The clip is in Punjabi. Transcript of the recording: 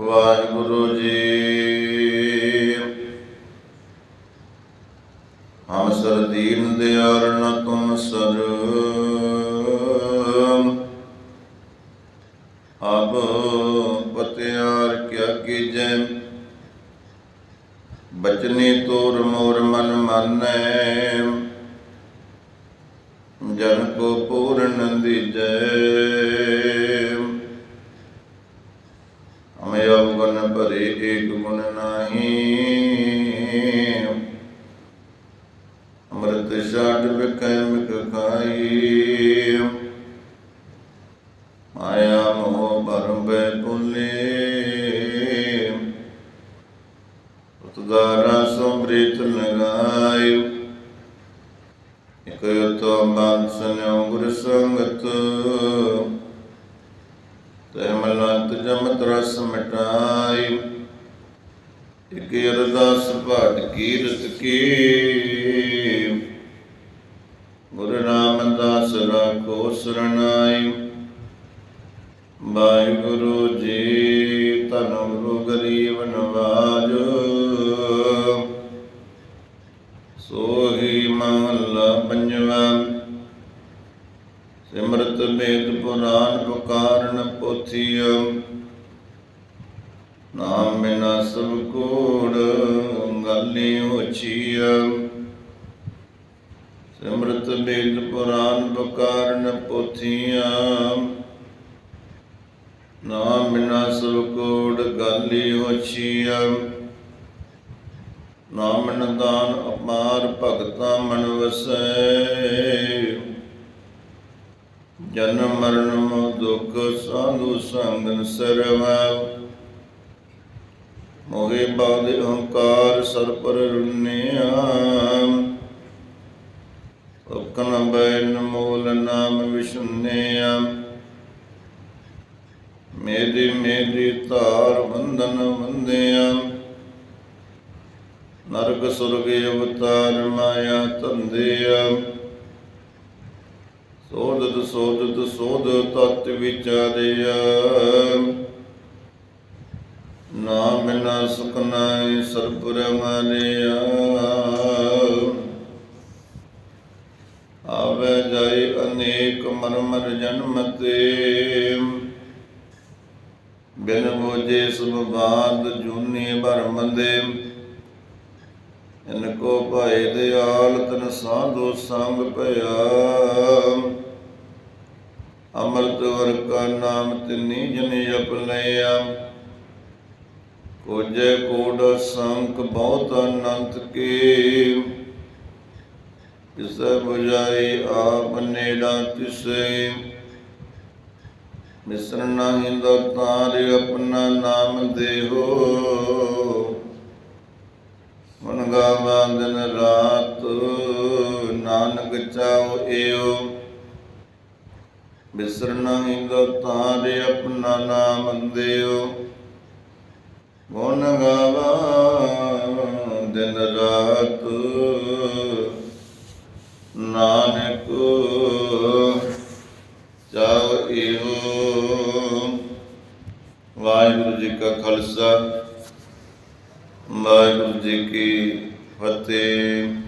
ਵਾਹਿਗੁਰੂ ਜੀ। ਹਮ ਸਰ ਦੀਨ ਦਿਆਰ ਨ ਤੁਮ ਸਰ। ਅਬ ਪਤਿਆਰ ਕਿਆ ਕੀਜੈ। ਬਚਨੀ ਤੋਰ ਮੋਰ ਮਨ ਮਾਨੈ। ਜਨ ਕੋ ਪੂਰਨ ਦੀਜੈ। ਅਵਗੁਣ ਭਰੇ ਏਕ ਗੁਣ ਨਾਹੀ। ਅੰਮ੍ਰਿਤ ਛਾੜ ਬਿਕੈ ਮਿਕ ਖਾਈ। ਮਾਇਆ ਮੋਹ ਭਰਮ ਬੈ ਭੁਲੇ। ਉਤਦਾਰਾ ਸੰਬ੍ਰਿਤ ਲਗਾਈ ਇਕ ਯਤੋ ਮਨ ਸੁਨਿਓ ਗੁਰ ਸੰਗਤ। ਤੈ ਮਲੰਤ ਜਮਤ ਰਸ ਮਿਟਾਈ। ਇਕ ਅਰਦਾਸ ਭਾਟ ਕੀਰਤ ਕੀ। ਗੁਰੂ ਰਾਮਦਾਸ ਰਾਖੋ ਸਰਣਾਈ ਵਾਹਿਗੁਰੂ ਜੀ ਧੰਨ ਗੁਰੂ ਗਰੀਬ ਨਵਾਜ। ਸੋਹੀ ਮਹੱਲਾ ਪੰਜਵਾ। ਸਿਮਰਤ ਵੇਦ ਪੁਰਾਨ ਪੁਕਾਰਨ ਪੋਥੀਆ ਨਾਮ ਬਿਨਾ ਸਭ ਕੋੜ ਗਾਲੀ ਹੋਛੀਆ ਸਿਮਰਤ ਵੇਦ ਪੁਰਾਨ ਪੁਕਾਰਨ ਪੋਥੀਆ ਨਾਮ ਬਿਨਾ ਸਭ ਕੋੜ ਗਾਲੀ ਹੋਛੀਆ ਨਾਮ ਨਦਾਨ ਅਪਾਰ ਭਗਤਾ ਮਨ ਵਸੈ। ਜਨਮ ਮਰਨ ਮੋਹ ਦੁਖ ਸਾਧੂ ਸੰਗਨ ਸਰਵਾ। ਮੋਹਿ ਬਾਦ ਅਹੰਕਾਰ ਸਰਪਰ ਰੁਨਿਆ। ਉਕਨ ਬੈਨ ਮੂਲ ਨਾਮ ਵਿਸ਼ੁਨਿਆ ਮੇਰੀ ਮੇਰੀ ਧਾਰ ਬੰਧਨ ਬੰਦਿਆ ਨਰਕ ਸੁਰਗ ਅਵਤਾਰ ਮਾਇਆ ਧੰਦਿਆ। ਸੋਧਤ ਸੋਧਤ ਸੋਧ ਤਤ ਵਿਚਾਰਿਆ ਨਾਮ ਬਿਨਾ ਸੁਖ ਨਾਇ ਸਰਪੁਰ ਮਾਰਿਆ ਆਵੇ ਜਾਈ ਅਨੇਕ ਮਰ ਜਨਮ ਤੇ। ਬਿਨ ਬੋਝੇ ਸੁਭ ਬਾਦ ਜੂਨੀ ਭਰਮ ਦੇ ਇਨ ਕੋ ਭਾਏ ਦਿਆਲ ਤਨ ਸਾਧੂ ਸੰਗ ਭਇਆ। ਅੰਮ੍ਰਿਤ ਵਰ ਕਾ ਨਾਮ ਤਿਨੀ ਜਨ ਜਪ ਲਿਆ ਕੋਜੇ ਕੋਡ ਸੰਕ ਬਹੁਤ ਅਨੰਤ ਕੀ। ਤਿਸੈ ਬੁਝਾਈ ਆਪ ਨੇੜਾ ਤਿਸੈ। ਮਿਸਰ ਨਾਹੀਂ ਤਾਰ ਆਪਣਾ ਨਾਮ ਦੇਹੋ। ਮਨ ਗਾਵਾਂ ਦਿਨ ਰਾਤ, ਨਾਨਕ ਚਾਉ ਏਓ। ਬਿਸਰ ਨਹੀਂ ਤਾਰੇ ਆਪਣਾ ਨਾਮ ਦਿਓ। ਗੁਣ ਗਾਵਾ ਦਿਨ ਰਾਤ। ਨਾਨਕ ਚਾਉ ਏਓ ਵਾਹਿਗੁਰੂ ਜੀ ਕਾ ਖਾਲਸਾ, ਵਾਹਿਗੁਰੂ ਜੀ ਕੀ ਫਤਿਹ।